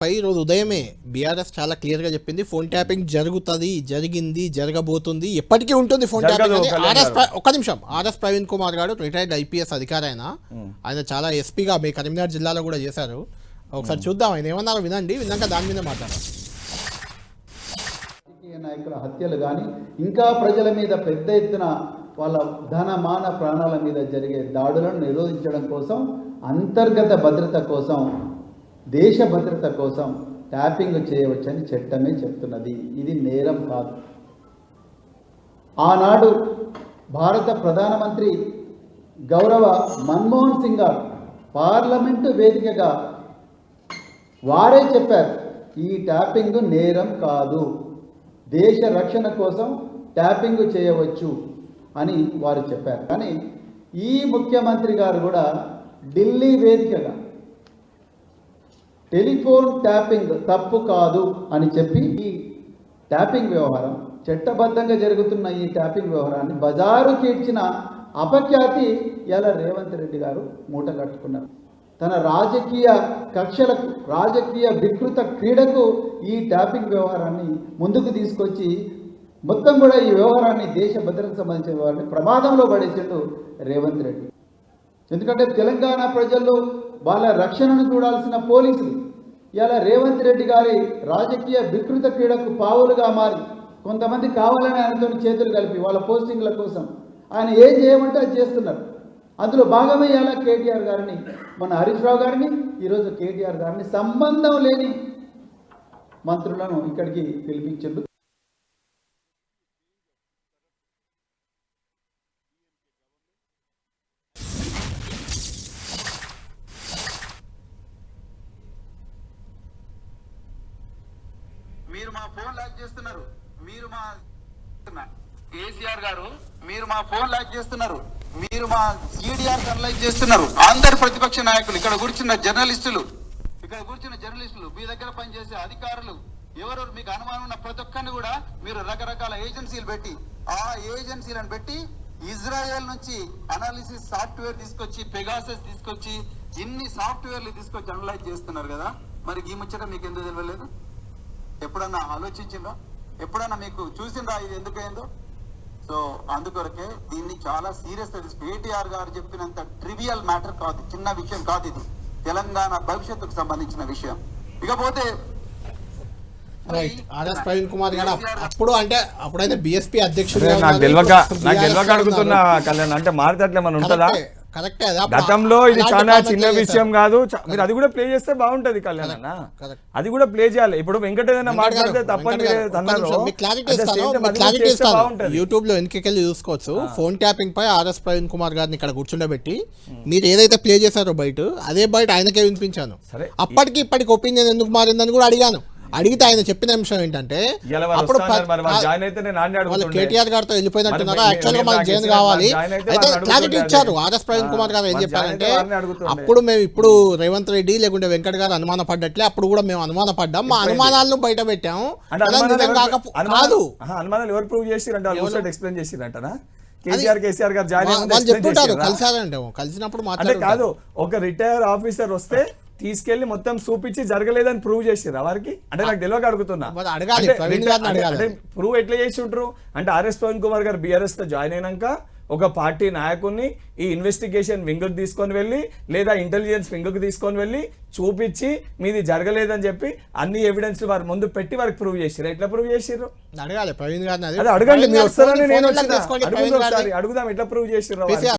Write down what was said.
పై రోజు ఉదయమే బీఆర్ఎస్ చాలా క్లియర్గా చెప్పింది ఫోన్ ట్యాపింగ్ జరుగుతుంది జరిగింది జరగబోతుంది ఎప్పటికీ ఉంటుంది ఫోన్ ట్యాపింగ్ ఆర్ఎస్ ఒక్క నిమిషం. ఆర్ఎస్ ప్రవీణ్ కుమార్ గారు రిటైర్డ్ ఐపీఎస్ అధికారి ఆయన. ఆయన చాలా ఎస్పీగా మీ కరీంనగర్ జిల్లాలో కూడా చేశారు. ఒకసారి చూద్దాం ఆయన ఏమన్నారో వినండి విన్నాక దాని మీద మాట్లాడారు రాజకీయ నాయకుల హత్యలు కానీ ఇంకా ప్రజల మీద పెద్ద ఎత్తున వాళ్ళ ధన మాన ప్రాణాల మీద జరిగే దాడులను నిరోధించడం కోసం అంతర్గత భద్రత కోసం దేశ భద్రత కోసం ట్యాపింగ్ చేయవచ్చని చట్టమే చెప్తున్నది. ఇది నేరం కాదు. ఆనాడు భారత ప్రధానమంత్రి గౌరవ మన్మోహన్ సింగ్ గారు పార్లమెంటు వేదికగా వారే చెప్పారు ఈ ట్యాపింగ్ నేరం కాదు. దేశ రక్షణ కోసం ట్యాపింగ్ చేయవచ్చు అని వారు చెప్పారు. కానీ ఈ ముఖ్యమంత్రి గారు కూడా ఢిల్లీ వేదికగా టెలిఫోన్ ట్యాపింగ్ తప్పు కాదు అని చెప్పి ఈ ట్యాపింగ్ వ్యవహారం చట్టబద్ధంగా జరుగుతున్న ఈ ట్యాపింగ్ వ్యవహారాన్ని బజారుకి ఇచ్చిన అపఖ్యాతి ఇలా రేవంత్ రెడ్డి గారు మూట కట్టుకున్నారు. తన రాజకీయ కక్షలకు రాజకీయ వికృత క్రీడకు ఈ ట్యాపింగ్ వ్యవహారాన్ని ముందుకు తీసుకొచ్చి మొత్తం కూడా ఈ వ్యవహారాన్ని దేశ భద్రతకు సంబంధించిన వ్యవహారాన్ని ప్రమాదంలో పడేసిండు రేవంత్ రెడ్డి. ఎందుకంటే తెలంగాణ ప్రజల్లో వాళ్ళ రక్షణను చూడాల్సిన పోలీసులు ఇలా రేవంత్ రెడ్డి గారి రాజకీయ వికృత క్రీడకు పావులుగా మారి కొంతమంది కావాలని ఆయనతో చేతులు కలిపి వాళ్ళ పోస్టింగ్ల కోసం ఆయన ఏం చేయమంటే అది చేస్తున్నారు. అందులో భాగమయ్యేలా కేటీఆర్ గారిని మన హరీష్ రావు గారిని ఈరోజు కేటీఆర్ గారిని సంబంధం లేని మంత్రులను ఇక్కడికి పిలిపించిండు. మీరు మా ఫోన్ లాక్ చేస్తున్నారు. మీరు మా కేసీఆర్ గారు మీరు మా ఫోన్ లాక్ చేస్తున్నారు. మీరు మా ఈడీఆర్ అనలైజ్ చేస్తున్నారు. అందరు ప్రతిపక్ష నాయకులు ఇక్కడ కూర్చున్న జర్నలిస్టులు ఇక్కడ కూర్చున్న జర్నలిస్టులు మీ దగ్గర పనిచేసే అధికారులు ఎవరెవరు మీకు అనుమానం ఉన్న ప్రతి ఒక్కరిని కూడా మీరు రకరకాల ఏజెన్సీలు పెట్టి ఆ ఏజెన్సీలను పెట్టి ఇజ్రాయెల్ నుంచి అనాలిసిస్ సాఫ్ట్వేర్ తీసుకొచ్చి పెగాసెస్ తీసుకొచ్చి ఇన్ని సాఫ్ట్వేర్లు తీసుకొచ్చి అనలైజ్ చేస్తున్నారు కదా. మరి ఈ ముచ్చట మీకు ఎందుకు తెలియలేదు? ఎప్పుడన్నా ఆలోచించిందా ఎప్పుడన్నా మీకు చూసిందా ఇది ఎందుకైందో? సో అందుకొరకే దీన్ని చాలా సీరియస్ ఏటీఆర్ గారు చెప్పినంత ట్రివియల్ మ్యాటర్ కాదు చిన్న విషయం కాదు ఇది. తెలంగాణ భవిష్యత్తుకు సంబంధించిన విషయం. ఇకపోతే రైట్. ఆర్ఎస్ ప్రవీణ్ కుమార్ గారు అప్- అప్పుడు అంటే అప్పుడైతే బీఎస్పీ అధ్యక్షుడు నాకు తెలియక నాకు తెలియక అడుగుతున్నా కళ్యాణ్ అంటే మారితే అట్లా ఏమైనా ఉంటుందా? గతంలో ఇది చాలా చిన్న. విషయం కాదు. మీరు అది కూడా ప్లే చేస్తే బాగుంటది కళ్యాణ్ అన్న. అది కూడా ప్లే చేయాలి. ఇప్పుడు వెంకట ఏదైనా వెంకట్ మాట్లాడితే తప్పని. యూట్యూబ్లో వెనకెళ్ళి చూసుకోవచ్చు. ఫోన్ ట్యాపింగ్ పై ఆర్ఎస్ ప్రవీణ్ కుమార్ గారిని ఇక్కడ కూర్చుండబెట్టి మీరు ఏదైతే ప్లే చేశారో బయట అదే బయట ఆయనకే వినిపించాను. అప్పటికి ఇప్పటికి ఒపీనియన్ ఎందుకు మారిందని కూడా అడిగాను. అడిగితే ఆయన చెప్పిన అంశం ఏంటంటే అప్పుడు. కేటీఆర్ గారితో వెళ్ళిపోయినట్టున్నారా మరి యాక్చువల్గా నాకు జైన్ కావాలి. అయితే క్లారిటీ ఇచ్చారు. ఆర్ఎస్ ప్రవీణ్ కుమార్ గారు ఏం చెప్పారంటే. అప్పుడు మేము ఇప్పుడు రేవంత్ రెడ్డి లేకుంటే వెంకట్ గారు అనుమాన పడ్డట్లే అప్పుడు కూడా మేము అనుమాన పడ్డాం. మా అనుమానాలను బయట పెట్టాము కాదు. అనుమానాలు ఎవరు ప్రూవ్? కూర్చొని ఎక్స్ప్లెయిన్ చేసిరంటనా? కేసీఆర్ కేసీఆర్ గారు జాయిన్ కలిసినప్పుడు కాదు ఒక రిటైర్ ఆఫీసర్ వస్తే తీసుకెళ్ళి మొత్తం చూపించి జరగలేదని ప్రూవ్ చేసిరా వారికి? అంటే నాకు తెలియక అడుగుతున్నా. అంటే ప్రూవ్ ఎట్లా చేసి ఉంటారు అంటే ఆర్ఎస్ ప్రవీణ్ కుమార్ గారు బీఆర్ఎస్తో జాయిన్ అయినాక ఒక పార్టీ నాయకుడిని ఈ ఇన్వెస్టిగేషన్ వింగ్ తీసుకొని వెళ్ళి లేదా ఇంటెలిజెన్స్ వింగ్ తీసుకొని వెళ్ళి చూపించి మీది జరగలేదని చెప్పి అన్ని ఎవిడెన్స్ వారి ముందు పెట్టి వారికి ప్రూవ్ చేసిరు ఎట్లా ప్రూవ్ చేసిర్రు? అడగాలి ప్రవీణ్ గారిని అడగండి మీరు వస్తారని నేను అడుగుదాం ఎట్లా ప్రూవ్ కేసీఆర్